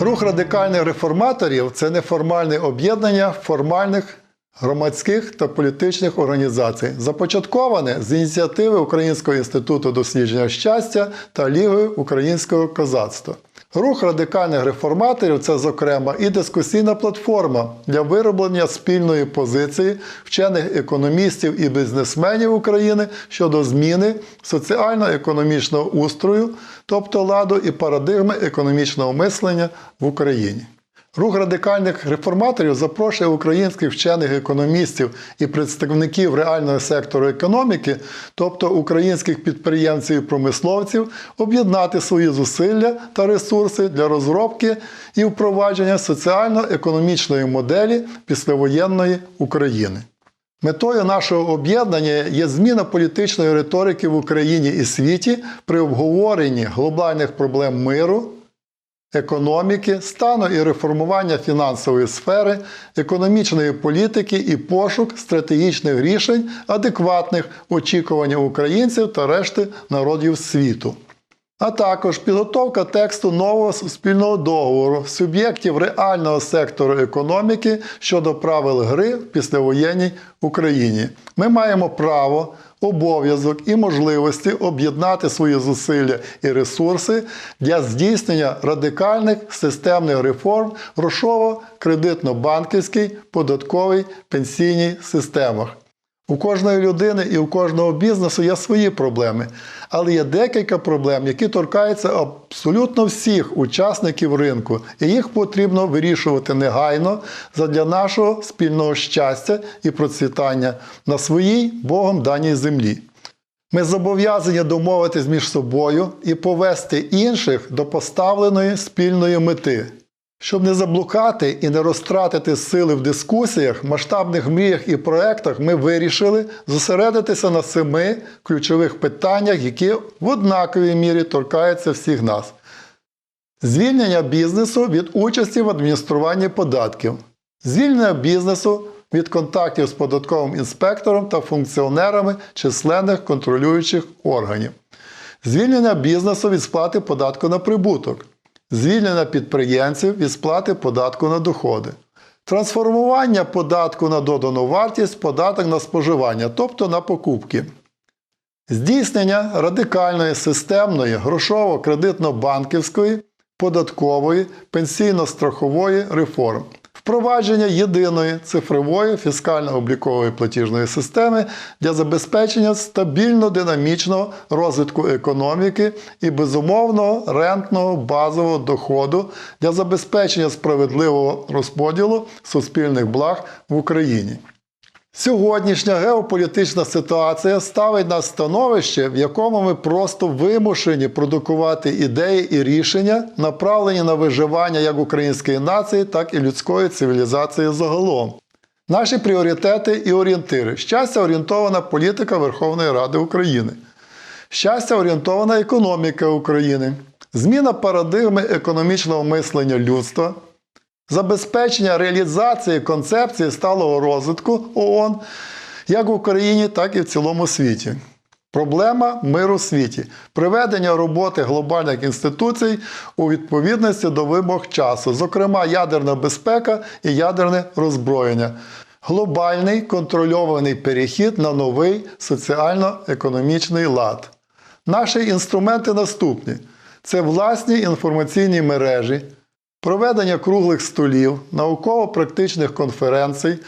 Рух радикальних реформаторів це неформальне об'єднання формальних громадських та політичних організацій, започатковане з ініціативи Українського інституту дослідження щастя та Ліги українського козацтва. Рух радикальних реформаторів це, зокрема, і дискусійна платформа для вироблення спільної позиції вчених економістів і бізнесменів України щодо зміни соціально-економічного устрою, тобто ладу і парадигми економічного мислення в Україні. Рух радикальних реформаторів запрошує українських вчених економістів і представників реального сектору економіки, тобто українських підприємців і промисловців, об'єднати свої зусилля та ресурси для розробки і впровадження соціально-економічної моделі післявоєнної України. Метою нашого об'єднання є зміна політичної риторики в Україні і світі при обговоренні глобальних проблем миру, економіки, стану і реформування фінансової сфери, економічної політики і пошук стратегічних рішень, адекватних очікуванням українців та решти народів світу. А також підготовка тексту нового суспільного договору суб'єктів реального сектору економіки щодо правил гри в післявоєнній Україні. Ми маємо право, обов'язок і можливості об'єднати свої зусилля і ресурси для здійснення радикальних системних реформ грошово-кредитно-банківській, податковій, пенсійній системах. У кожної людини і у кожного бізнесу є свої проблеми, але є декілька проблем, які торкаються абсолютно всіх учасників ринку, і їх потрібно вирішувати негайно задля нашого спільного щастя і процвітання на своїй Богом даній землі. Ми зобов'язані домовитись між собою і повести інших до поставленої спільної мети. Щоб не заблукати і не розтратити сили в дискусіях, масштабних мріях і проектах, ми вирішили зосередитися на семи ключових питаннях, які в однаковій мірі торкаються всіх нас. Звільнення бізнесу від участі в адмініструванні податків, звільнення бізнесу від контактів з податковим інспектором та функціонерами численних контролюючих органів, звільнення бізнесу від сплати податку на прибуток, звільнення підприємців від сплати податку на доходи, трансформування податку на додану вартість податок на споживання, тобто на покупки. Здійснення радикальної системної грошово-кредитно-банківської, податкової, пенсійно-страхової реформ, впровадження єдиної цифрової фіскально-облікової платіжної системи для забезпечення стабільно динамічного розвитку економіки і безумовного рентного базового доходу для забезпечення справедливого розподілу суспільних благ в Україні. Сьогоднішня геополітична ситуація ставить нас становище, в якому ми просто вимушені продукувати ідеї і рішення, направлені на виживання як української нації, так і людської цивілізації загалом. Наші пріоритети і орієнтири. Щастя орієнтована політика Верховної Ради України. Щастя орієнтована економіка України. Зміна парадигми економічного мислення людства забезпечення реалізації концепції сталого розвитку ООН як в Україні, так і в цілому світі. Проблема миру в світі, приведення роботи глобальних інституцій у відповідності до вимог часу, зокрема ядерна безпека і ядерне роззброєння, глобальний контрольований перехід на новий соціально-економічний лад. Наші інструменти наступні: це власні інформаційні мережі, проведення круглих столів, науково-практичних конференцій,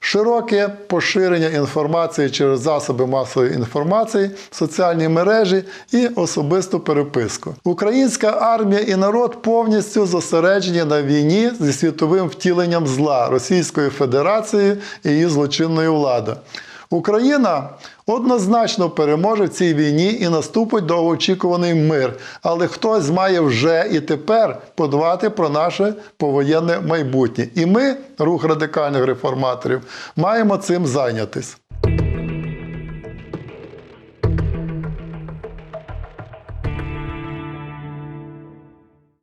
широке поширення інформації через засоби масової інформації, соціальні мережі і особисту переписку. Українська армія і народ повністю зосереджені на війні зі світовим втіленням зла Російської Федерації і її злочинної влади. Україна однозначно переможе в цій війні і наступить довгоочікуваний мир. Але хтось має вже і тепер подбати про наше повоєнне майбутнє. І ми, рух радикальних реформаторів, маємо цим зайнятись.